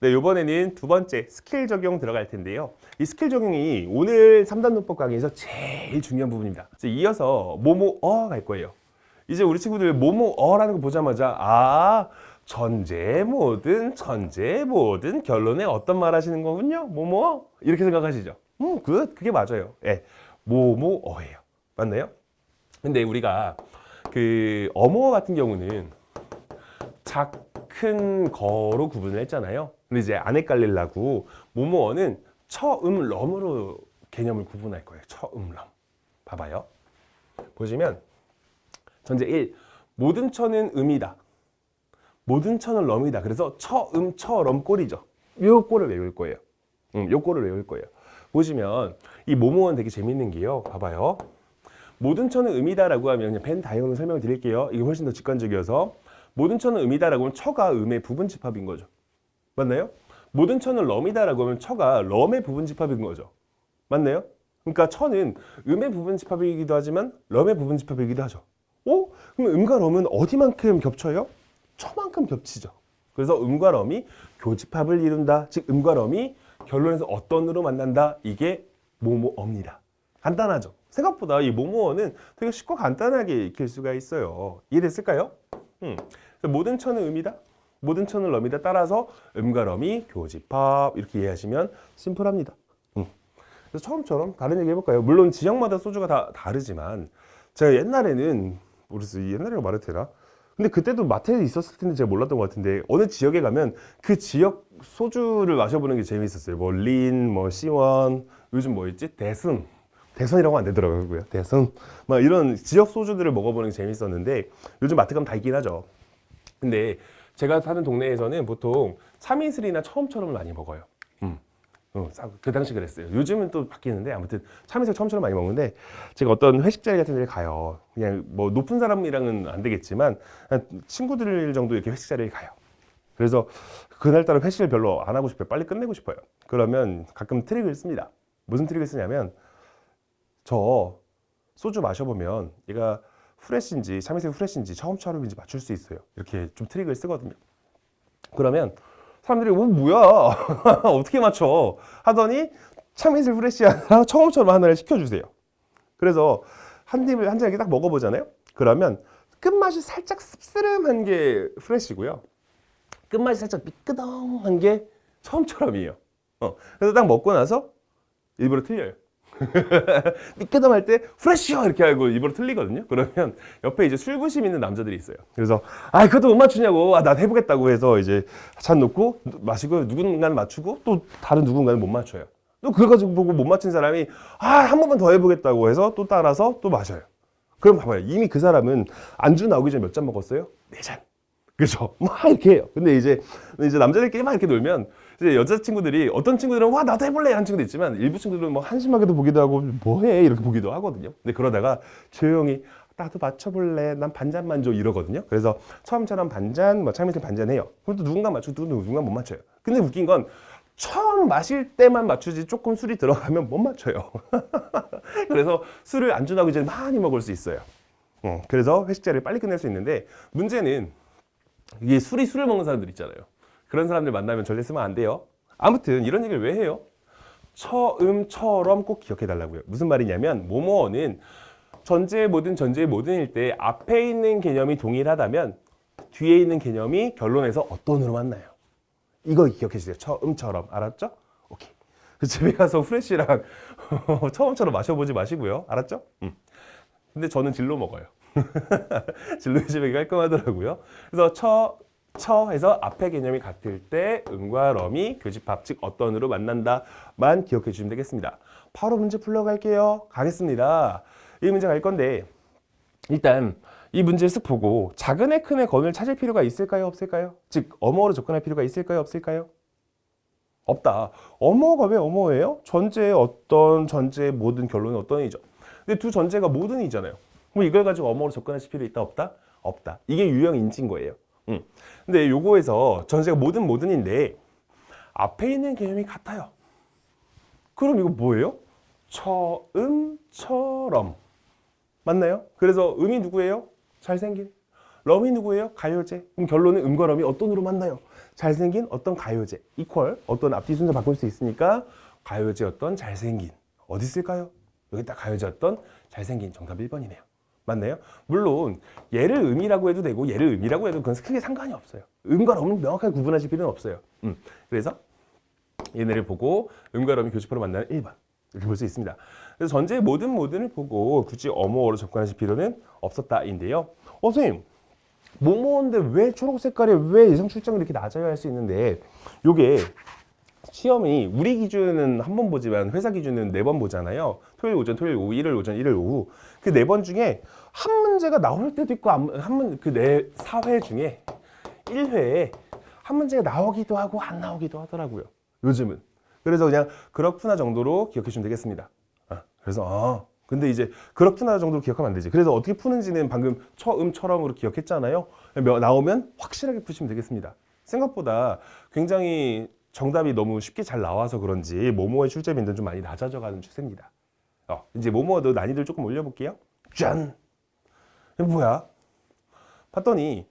네, 이번에는 두 번째 스킬 적용 들어갈 텐데요. 이 스킬 적용이 오늘 3단 문법 강의에서 제일 중요한 부분입니다. 이제 이어서 뭐뭐 어 갈 거예요. 이제 우리 친구들 뭐뭐 어라는 거 보자마자 아 전제 뭐든 전제 뭐든 결론에 어떤 말 하시는 거군요. 뭐뭐 이렇게 생각하시죠. 음, 그 그게 맞아요. 예. 뭐뭐 어예요. 맞나요? 근데 우리가 그 어머 같은 경우는 작 큰 거로 구분을 했잖아요. 근데 이제 안 헷갈리려고 모모어는 처음 럼으로 개념을 구분할 거예요. 처음 럼. 봐봐요. 보시면 전제 1 모든 처는 음이다. 모든 처는 럼이다. 그래서 처음 처럼 꼴이죠. 요 꼴을 외울 거예요. 음, 요 꼴을 외울 거예요. 보시면 이 모모어는 되게 재밌는 게요. 봐봐요. 모든 처는 음이다라고 하면 그냥 벤 다이어로 설명을 드릴게요. 이게 훨씬 더 직관적이어서 모든 처는 음이다라고 하면 처가 음의 부분 집합인 거죠. 맞나요? 모든 처는 럼이다라고 하면 처가 럼의 부분 집합인 거죠. 맞나요? 그러니까 처는 음의 부분 집합이기도 하지만 럼의 부분 집합이기도 하죠. 오? 그럼 음과 럼은 어디만큼 겹쳐요? 처만큼 겹치죠. 그래서 음과 럼이 교집합을 이룬다. 즉 음과 럼이 결론에서 어떤 으로 만난다. 이게 모모어입니다. 간단하죠. 생각보다 이 모모어는 되게 쉽고 간단하게 익힐 수가 있어요. 이해됐을까요? 음. 모든 처는 음이다. 모든 처는 럼이다. 따라서 음과 럼이 교집합 이렇게 이해하시면 심플합니다. 음. 그래서 처음처럼 다른 얘기 해볼까요? 물론 지역마다 소주가 다 다르지만 제가 옛날에는 모르겠어요. 옛날이라고 말해도 되나? 근데 그때도 마트에 있었을 텐데 제가 몰랐던 것 같은데 어느 지역에 가면 그 지역 소주를 마셔보는 게 재미있었어요. 뭐 린, 뭐 시원, 요즘 뭐 있지? 대승. 대선이라고 안 되더라고요. 대선. 막 이런 지역 소주들을 먹어보는 게 재밌었는데 요즘 마트 가면 다 있긴 하죠. 근데 제가 사는 동네에서는 보통 참이슬이나 처음처럼을 많이 먹어요. 음. 어, 싸- 그 당시 그랬어요. 요즘은 또 바뀌는데 아무튼 참이슬 처음처럼 많이 먹는데 제가 어떤 회식 자리 같은 데를 가요. 그냥 뭐 높은 사람이랑은 안 되겠지만 한 친구들 정도 이렇게 회식 자리에 가요. 그래서 그날따라 회식을 별로 안 하고 싶어요. 빨리 끝내고 싶어요. 그러면 가끔 트릭을 씁니다. 무슨 트릭을 쓰냐면 저 소주 마셔보면 얘가 후레쉬인지 참이슬 후레쉬인지 처음처럼인지 맞출 수 있어요. 이렇게 좀 트릭을 쓰거든요. 그러면 사람들이 어 뭐야 어떻게 맞춰 하더니 참이슬 후레쉬 하나 처음처럼 하나를 시켜주세요. 그래서 한 입을 한 잔을 딱 먹어보잖아요. 그러면 끝맛이 살짝 씁쓸한 게 후레쉬고요. 끝맛이 살짝 미끄덩한 게 처음처럼이에요. 어, 그래서 딱 먹고 나서 일부러 틀려요. 미끄덩할 때 프레쉬어 이렇게 하고 일부러 틀리거든요. 그러면 옆에 이제 술부심 있는 남자들이 있어요. 그래서 아 그것도 못 맞추냐고 아, 나 해보겠다고 해서 이제 잔 놓고 마시고 누군가는 맞추고 또 다른 누군가는 못 맞춰요. 또 그거 가지고 보고 못 맞춘 사람이 아 한 번만 더 해보겠다고 해서 또 따라서 또 마셔요. 그럼 봐봐요. 이미 그 사람은 안주 나오기 전에 몇 잔 먹었어요? 네 잔. 그죠? 막 이렇게 해요. 근데 이제 이제 남자들끼리 막 이렇게 놀면 이제 여자친구들이 어떤 친구들은 와 나도 해볼래 하는 친구도 있지만 일부 친구들은 뭐 한심하게도 보기도 하고 뭐해 이렇게 보기도 하거든요. 근데 그러다가 조용히 나도 맞춰볼래 난 반잔만 줘 이러거든요. 그래서 처음처럼 반잔 뭐 참이슬 반잔 해요. 또 누군가 맞추고 또 누군가 못 맞춰요. 근데 웃긴 건 처음 마실 때만 맞추지 조금 술이 들어가면 못 맞춰요. 그래서 술을 안주 나기 전에 많이 먹을 수 있어요. 어, 그래서 회식 자리를 빨리 끝낼 수 있는데 문제는 이게 술이 술을 먹는 사람들 있잖아요. 그런 사람들 만나면 절대 쓰면 안 돼요. 아무튼 이런 얘기를 왜 해요? 처음처럼 꼭 기억해 달라고요. 무슨 말이냐면 모모어는 전제 모든 전제 모든일 때 앞에 있는 개념이 동일하다면 뒤에 있는 개념이 결론에서 어떤 으로 만나요. 이거 기억해 주세요. 처음처럼 알았죠? 오케이. 그 집에 가서 프레쉬랑 처음처럼 마셔보지 마시고요. 알았죠? 음. 근데 저는 진로 먹어요. 진로 집에 깔끔하더라고요. 그래서 처, 처해서 앞에 개념이 같을 때 음과 럼이 교집합 즉 어떤으로 만난다만 기억해 주시면 되겠습니다. 바로 문제 풀러갈게요. 가겠습니다. 이 문제 갈 건데 일단 이 문제를 쓱 보고 작은 애 큰 애 건을 찾을 필요가 있을까요 없을까요? 즉 어머로 접근할 필요가 있을까요 없을까요? 없다. 어머가 왜 어머예요? 전제의 어떤 전제의 모든 결론은 어떤 이죠. 근데 두 전제가 모든 이잖아요. 그럼 이걸 가지고 어머로 접근하실 필요 있다 없다? 없다. 이게 유형 인지인 거예요. 음. 근데 요거에서 전제가 모든 모든인데 앞에 있는 개념이 같아요. 그럼 이거 뭐예요? 처음처럼 맞나요? 그래서 음이 누구예요? 잘생긴 럼이 누구예요? 가요제. 그럼 결론은 음과 럼이 어떤 으로 만나요? 잘생긴 어떤 가요제. 이퀄 어떤 앞뒤 순서 바꿀 수 있으니까 가요제 어떤 잘생긴. 어디 있을까요? 여기 딱 가요제 어떤 잘생긴. 정답 1번이네요. 맞나요? 물론 얘를 음이라고 해도 되고 얘를 음이라고 해도 그건 크게 상관이 없어요. 음과 럼은 명확하게 구분하실 필요는 없어요. 음. 그래서 얘네를 보고 음과 럼이 교집합으로 만나는 1번 이렇게 볼 수 있습니다. 그래서 전제의 모든 모든을 보고 굳이 어모어로 접근하실 필요는 없었다인데요. 어 선생님 뭐뭐인데 왜 초록 색깔이 왜 예상 출장이 이렇게 낮아야 할 수 있는데 요게 시험이 우리 기준은 한 번 보지만 회사 기준은 네 번 보잖아요. 토요일 오전, 토요일 오후, 일요일 오전, 일요일 오후 그 네 번 중에 한 문제가 나올 때도 있고 한문그네 사회 중에 1회에 한 문제가 나오기도 하고 안 나오기도 하더라고요. 요즘은. 그래서 그냥 그렇구나 정도로 기억해 주시면 되겠습니다. 아, 그래서 아, 근데 이제 그렇구나 정도로 기억하면 안 되지. 그래서 어떻게 푸는지는 방금 처음처럼으로 기억했잖아요. 몇- 나오면 확실하게 푸시면 되겠습니다. 생각보다 굉장히 정답이 너무 쉽게 잘 나와서 그런지 모모의 출제 빈도는 좀 많이 낮아져가는 추세입니다. 어, 이제 모모도 난이도를 조금 올려볼게요. 짠! 뭐야? 봤더니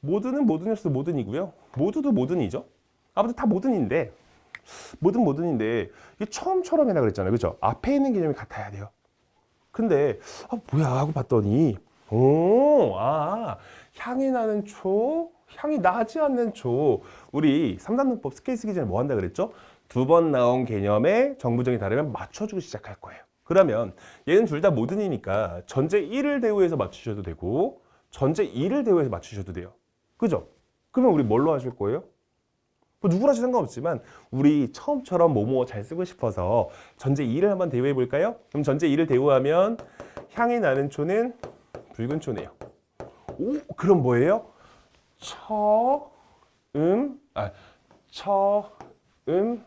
모드는 모든이었어 모든이고요. 모두도 모든이죠. 아무튼 다 모든인데 모든 모든인데 이게 처음처럼 해라 그랬잖아요. 그죠? 앞에 있는 개념이 같아야 돼요. 근데 아 뭐야 하고 봤더니 오, 아 향이 나는 초, 향이 나지 않는 초. 우리 삼단문법 스케일 쓰기 전에 뭐 한다 그랬죠? 두 번 나온 개념에 정부정이 다르면 맞춰주고 시작할 거예요. 그러면 얘는 둘 다 모든이니까 전제 1을 대우해서 맞추셔도 되고 전제 2를 대우해서 맞추셔도 돼요. 그죠? 그러면 우리 뭘로 하실 거예요? 뭐 누구라도 상관없지만 우리 처음처럼 뭐뭐 잘 쓰고 싶어서 전제 2를 한번 대우해 볼까요? 그럼 전제 2를 대우하면 향이 나는 초는 붉은 초네요. 오, 그럼 뭐예요? 처, 음, 아, 처, 음,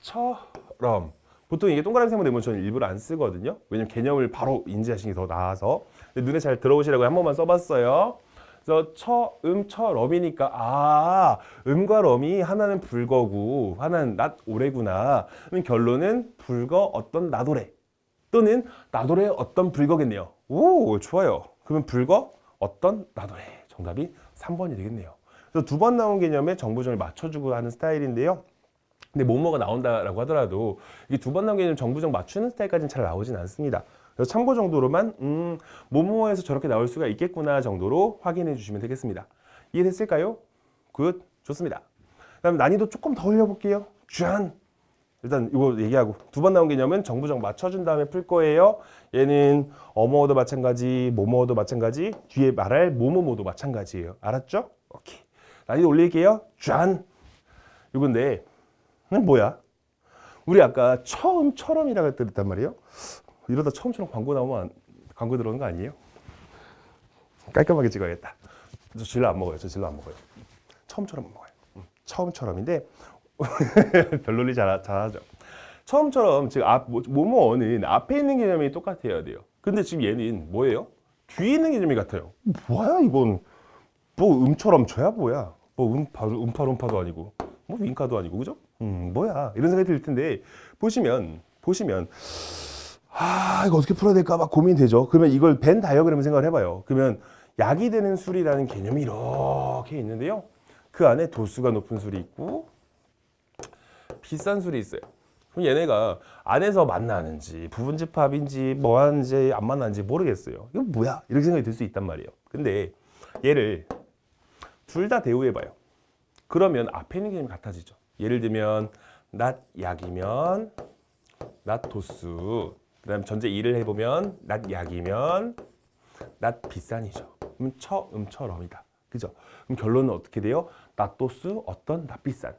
처럼. 보통 이게 동그라미 세모 되면 저는 일부러 안 쓰거든요. 왜냐면 개념을 바로 인지하시는 게 더 나아서. 눈에 잘 들어오시라고 한 번만 써봤어요. 그래서 처, 음, 처, 럼이니까 아, 음과 럼이 하나는 불거고 하나는 낮, 오래구나. 그럼 결론은 불거 어떤 나도래 또는 나도래 어떤 불거겠네요. 오, 좋아요. 그러면 불거 어떤 나도래. 정답이 3번이 되겠네요. 그래서 두 번 나온 개념에 정부정을 맞춰주고 하는 스타일인데요. 근데 뭐뭐가 나온다라고 하더라도 이게 두 번 나온 개념 정부정 맞추는 스타일까지는 잘 나오진 않습니다. 그래서 참고 정도로만 음, 뭐뭐에서 저렇게 나올 수가 있겠구나 정도로 확인해 주시면 되겠습니다. 이해됐을까요? 굿, 좋습니다. 그다음 난이도 조금 더 올려볼게요. 짠. 일단 이거 얘기하고 두 번 나온 개념은 정부정 맞춰준 다음에 풀 거예요. 얘는 어머어도 마찬가지, 뭐뭐어도 마찬가지, 뒤에 말할 뭐뭐뭐도 마찬가지예요. 알았죠? 오케이. 난이도 올릴게요. 짠. 이건데 이건 뭐야? 우리 아까 처음처럼이라고 했단 말이에요. 이러다 처음처럼 광고 나오면 안- 광고 들어오는 거 아니에요? 깔끔하게 찍어야겠다. 저 질러 안 먹어요. 저 질러 안 먹어요. 처음처럼 먹어요. 음, 처음처럼인데 별놀이 잘, 잘하죠. 처음처럼 지금 앞 뭐- 뭐뭐는 앞에 있는 개념이 똑같아야 돼요. 근데 지금 얘는 뭐예요? 뒤에 있는 개념이 같아요. 뭐야 이건? 뭐 음처럼 저야 뭐야? 뭐 음파 음파 음파도 아니고 뭐 윙카도 아니고 그죠? 음 뭐야 이런 생각이 들 텐데 보시면 보시면 아 이거 어떻게 풀어야 될까 막 고민되죠. 그러면 이걸 벤 다이어그램을 생각을 해봐요. 그러면 약이 되는 술이라는 개념이 이렇게 있는데요. 그 안에 도수가 높은 술이 있고 비싼 술이 있어요. 그럼 얘네가 안에서 만나는지 부분 집합인지 뭐 하는지 안 만나는지 모르겠어요. 이거 뭐야? 이렇게 생각이 들 수 있단 말이에요. 근데 얘를 둘 다 대우해 봐요. 그러면 앞에 있는 개념이 같아지죠. 예를 들면 낮 약이면 낮 도수 그다음 전제 2를 해 보면 낮 약이면 낮 비싼이죠. 그럼 처 음처럼이다. 그죠? 그럼 결론은 어떻게 돼요? 낮 도수 어떤 낮 비싼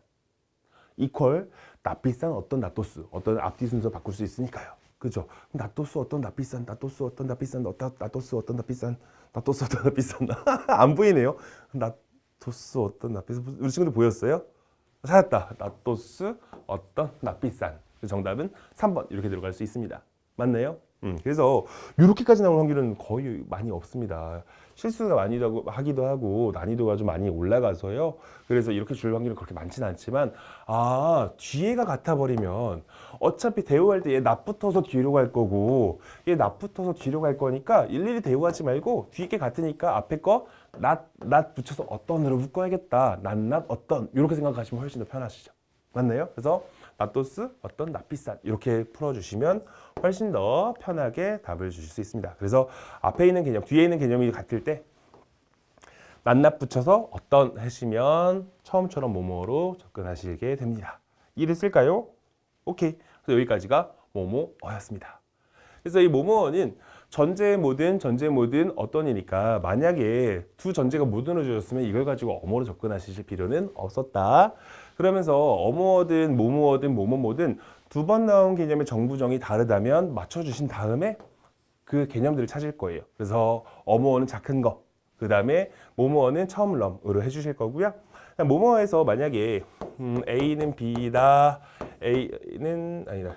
이퀄 낮 비싼 어떤 낮 도수 어떤 앞뒤 순서 바꿀 수 있으니까요. 그죠? 도수 어떤 낮 비싼 낮 도수 어떤 낮 비싼 어떤 낮 도수 어떤 낮 비싼 낮 도수 어떤 낮 비싼 안 보이네요. 낮 도수 어떤 낮 비싼 우리 친구들 보였어요? 찾았다. 낮 도수 어떤 낮 비싼 그 정답은 3번 이렇게 들어갈 수 있습니다. 맞나요? 음, 그래서 이렇게까지 나올 확률은 거의 많이 없습니다. 실수가 많이 하기도 하고 난이도가 좀 많이 올라가서요. 그래서 이렇게 줄 확률은 그렇게 많지는 않지만 아 뒤에가 같아 버리면 어차피 대우할 때 얘 납붙어서 뒤로 갈 거고 얘 납붙어서 뒤로 갈 거니까 일일이 대우하지 말고 뒤에 게 같으니까 앞에 거 not, not 붙여서 어떤으로 묶어야겠다. not, not, 어떤 이렇게 생각하시면 훨씬 더 편하시죠. 맞나요? 그래서 나또스 어떤 나비싼 이렇게 풀어주시면 훨씬 더 편하게 답을 주실 수 있습니다. 그래서 앞에 있는 개념, 뒤에 있는 개념이 같을 때 낱낱 붙여서 어떤 하시면 처음처럼 모모로 접근하시게 됩니다. 이를 쓸까요? 오케이. 그래서 여기까지가 모모어였습니다. 그래서 이 모모어는 전제 모든 전제 모든 어떤 이니까 만약에 두 전제가 모든으로 주어졌으면 이걸 가지고 어모로 접근하실 필요는 없었다. 그러면서 어모어든 모모어든 모모모든 두 번 나온 개념의 정부정이 다르다면 맞춰주신 다음에 그 개념들을 찾을 거예요. 그래서 어모어는 작은 거, 그 다음에 모모어는 처음 럼으로 해주실 거고요. 모모어에서 만약에 음, A는 B다, A는 아니다,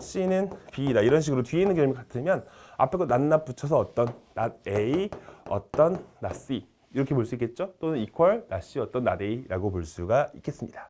C는 B다 이런 식으로 뒤에 있는 개념이 같으면 앞에 거 낱낱 붙여서 어떤 not A, 어떤 not C 이렇게 볼 수 있겠죠? 또는 equal not C, 어떤 not A라고 볼 수가 있겠습니다.